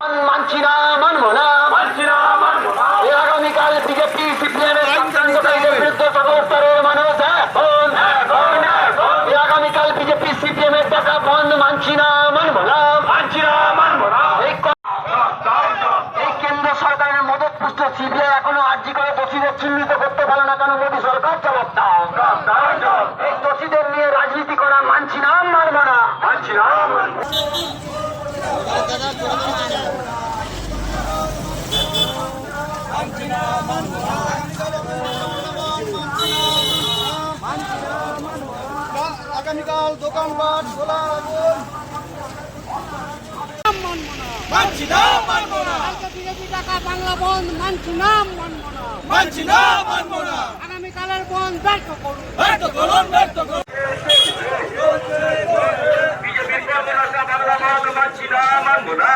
মানছি না মানবো না। মানছি না মানবো না আগামীকাল বিজেপি সিপিএমের বিরুদ্ধে সকল মানুষ এখন এখন এখন এই আগামীকাল বিজেপি সিপিএম টাকা বন্ধ মানছি না মানবো না। মানছি না মানবো না। এই ক- জয় জয় এই কেন্দ্র সরকারের মদত পুষ্ট সিবিআই এখনও আর্জি করে দোষীদের চিহ্নিত করতে পারে না কেন মোদী সরকার? জবাব দাও। এই দোষীদের নিয়ে রাজনীতি করা মানছি না মানবো না। মানছি না। আগামীকাল দোকানপাট খোলা রাখুন। মানছি না, মানবো না। বিজেপি টাকা বন্ধ মানছি না, মানবো না। মানছি না মানবো না আগামীকালের বন্ধ করুন প্রচারণা বাংলা বন্ধ না।